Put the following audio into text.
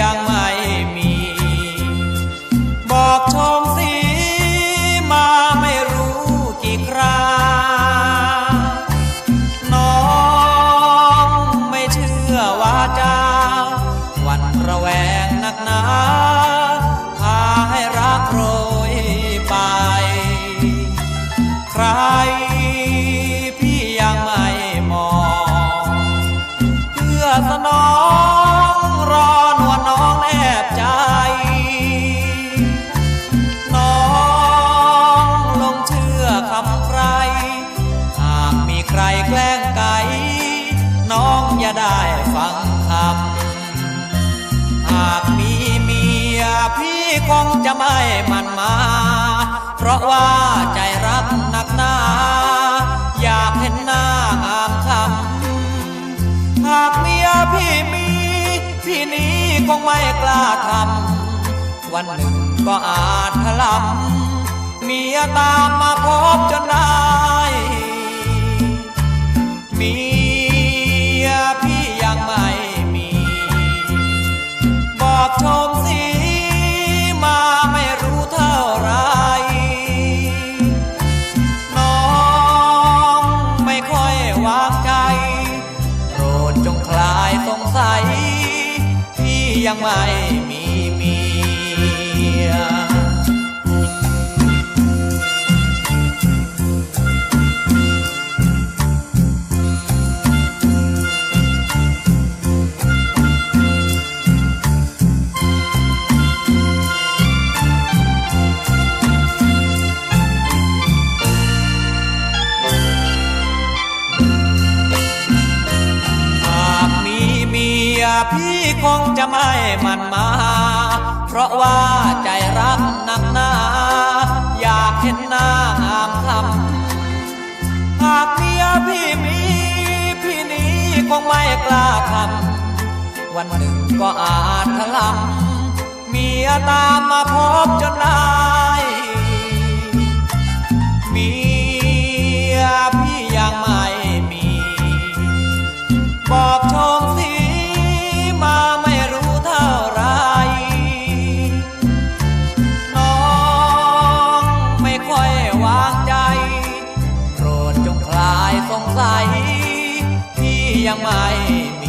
ยังไม่มี บอกชงสีมาไม่รู้กี่คราน้องไม่เชื่อว่าจาวันระแวงนักหนาพาให้รักโรยไป ใครพี่ยังไม่มองเพื่อสนอง แกล้งไก่น้องอย่าได้ฟังคำหากมีเมียพี่คงจะไม่มันมา เพราะว่าใจรักหนักหนา อยากเห็นหน้าอามคำหากเมียพี่มีพี่นี้คงไม่กล้าทำวันหนึ่งก็อาจถลำเมียตามมาพบจนได้ สงสัย พี่ยังไม่ พี่คงจะไม่มันมา เพราะว่าใจรักหนักหนา อยากเห็นหน้าอามคำหากเมียพี่มีพี่นี้คงไม่กล้าทำวันหนึ่งก็อาจทลำเมียตามมาพบจนได้ ยังไม่